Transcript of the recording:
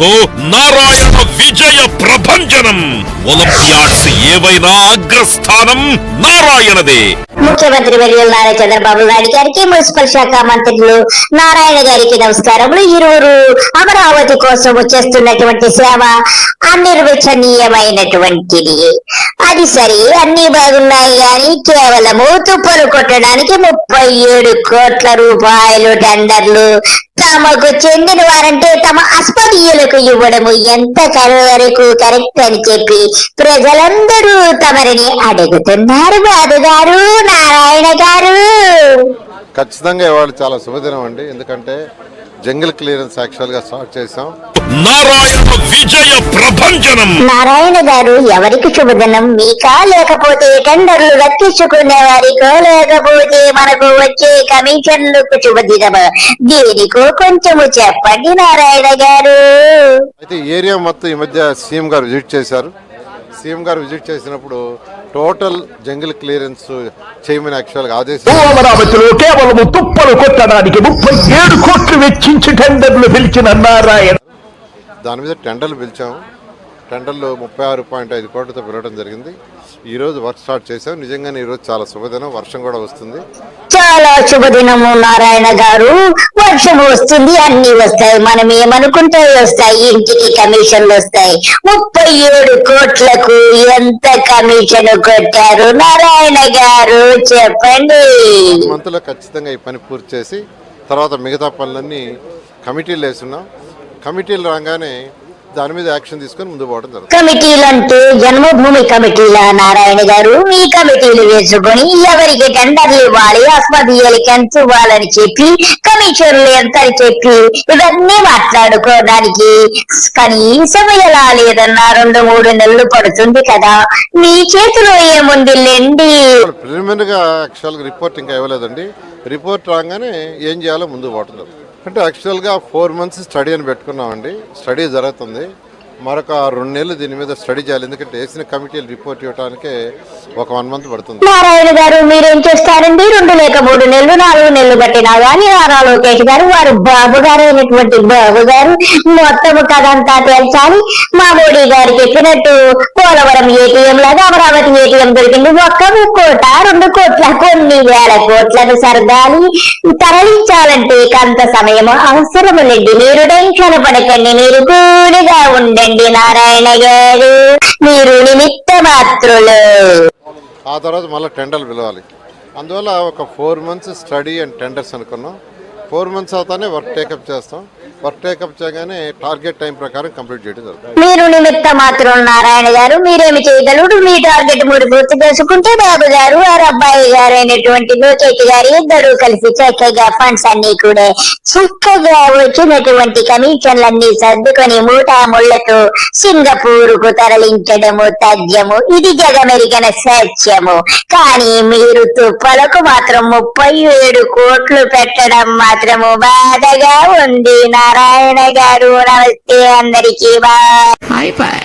తో నారాయణ విజయ ప్రభంజనం. ఒలింపియాడ్స్ ఏవైనా అగ్రస్థానం నారాయణదే. ముఖ్యమంత్రి వర్యులు నారా చంద్రబాబు నాయుడు గారికి మున్సిపల్ శాఖ మంత్రులు నారాయణ గారికి నమస్కారములు. ఇరువురు అమరావతి కోసం చేస్తున్నటువంటి సేవ అనిర్వచనీయమైనటువంటిది. అది సరే అన్ని బాగున్నాయి కానీ కేవలము తుప్పలు కొట్టడానికి ముప్పై ఏడు కోట్ల రూపాయలు టెండర్లు తమకు చెందిన వారంటే తమ అస్పదీయులకు ఇవ్వడము ఎంత వరకు కరెక్ట్ అని చెప్పి ప్రజలందరూ తమరిని అడుగుతున్నారు బాబు గారు నారాయణ గారు. ఖచ్చితంగా ఇవాళ చాలా శుభదినం అండి. ఎందుకంటే జంగిల్ క్లియరెన్స్ యాక్చువల్గా స్టార్ట్ చేసాం నారాయణ విజయ ప్రభంజనం. నారాయణ గారు ఎవరికి శుభదినం? మీకా లేకపోతే టెండర్లు దక్కించుకునే వారికో లేకపోతే మనకు వచ్చే కమిషన్లకు శుభదినమా? దేనికో కొంచెము చెప్పండి నారాయణ గారు. అయితే ఏరియా మొత్తం ఈ మధ్య సీఎం గారు విజిట్ చేశారు. సీఎం గారు విజిట్ చేసినప్పుడు టోటల్ జంగిల్ క్లియరెన్స్ చేయమని యాక్చువల్గా ఆదేశం అమరావతిలో కేవలం తుప్పలు కొట్టడానికి ముప్పై ఏడు కోట్లు వెచ్చించి టెండర్లు పిలిచిన నారాయణ. దాని మీద టెండర్లు పిలిచాము. టెండర్లు ముప్పై ఆరు పాయింట్ ఐదు కోట్లతో పిలవడం జరిగింది. ఈరోజు వర్క్ స్టార్ట్ చేసాం నిజంగానే ఈరోజు చాలా శుభదినం వర్షం కూడా వస్తుంది. చాలా శుభదినము నారాయణ గారు. వర్షం వస్తుంది అన్ని వస్తాయి. మనం ఏమనుకుంటే వస్తాయి. ఇంటికి కమిషన్లు వస్తాయి. ముప్పై ఏడు కోట్లకు ఎంత కమిషన్ కొట్టారు నారాయణ గారు? చెప్పండి. మంత్లో ఖచ్చితంగా ఈ పని పూర్తి చేసి తర్వాత మిగతా పనులన్నీ కమిటీలు వేస్తున్నాం. కమిటీలు రాగానే దాని మీద యాక్షన్ తీసుకొని ముందు పోవడం జరుగుతుంది. కమిటీలు అంటే జన్మభూమి కమిటీల నారాయణ గారు మీ కమిటీలు వేసుకొని ఎవరికి టెండర్లు ఇవ్వాలి అస్మదీయులకి ఎంత ఇవ్వాలని చెప్పి కమిషన్లు ఎంత అని చెప్పి ఇవన్నీ మాట్లాడుకోవడానికి కనీసం ఎలా లేదన్నా రెండు మూడు నెలలు పడుతుంది కదా. మీ చేతిలో ఏముంది లేండి? ప్రిలిమినరీగా యాక్చువల్గా రిపోర్ట్ ఇంకా ఇవ్వలేదండి. రిపోర్ట్ రాగానే ఏం చేయాలో ముందు పోవడం జరుగుతుంది. అంటే యాక్చువల్గా ఫోర్ మంత్స్ స్టడీ అని పెట్టుకున్నామండి. స్టడీ జరుగుతుంది. మరొక రెండు నెలలు దీని మీద స్టడీ చేయాలి. ఎందుకంటే వేసిన కమిటీలు రిపోర్ట్ ఇవ్వడానికి ఒక వన్ మంత్ పడుతుంది. నారాయణ గారు మీరేం చేస్తారండి? రెండు లేక మూడు నెలలు నాలుగు నెలలు పట్టినా గానీ నారా లోకేష్ గారు వారు బాబు గారు అయినటువంటి బాబు గారు మొత్తము కదంతా తేల్చాలి. మా మోడీ గారు చెప్పినట్టు పోలవరం ఏటీఎం లాగా అమరావతి ఏటీఎం దొరికింది. ఒక్క కోట రెండు కోట్ల కొన్ని వేల కోట్లను సరదాలి. తరలించాలంటే కొంత సమయం అవసరములండి మీరు టెన్షన్ పడకండి. మీరు కూడిగా ఉండండి నారాయణ గారు. మీరు నిమిత్త మాత్రులు. ఆ తర్వాత మళ్ళీ టెండర్లు పిలవాలి. అందువల్ల ఒక four months study and tenders అనుకున్నాం. ఫోర్ మంత్స్ అవుతానే వర్క్ టేకప్ చేస్తాం. వర్క్ టేకప్ చేయగానే టార్గెట్ టైం ప్రకారం కంప్లీట్ చేయడం జరుగుతుంది. మీరు నిమిత్త మాత్రం నారాయణ గారు మీరేమి చేయగలరు? మీ టార్గెట్ మూడు పూర్తి చేసుకుంటే బాబు గారు వారు అబ్బాయి గారు అయినటువంటి లోకేష్ గారు ఇద్దరు కలిసి చక్కగా ఫండ్స్ అన్ని కూడా చక్కగా వచ్చినటువంటి కమిషన్లన్నీ సర్దుకొని మూటా ముళ్ళతో సింగపూర్కు తరలించడము తథ్యము ఇది జగమెరిగిన సత్యము. కానీ మీరు తుప్పలకు మాత్రం ముప్పై ఏడు కోట్లు పెట్టడం మాత్రము బాధగా ఉంది నారాయణ గారు నమస్తే అందరికీ బాయ్. అయిపోయి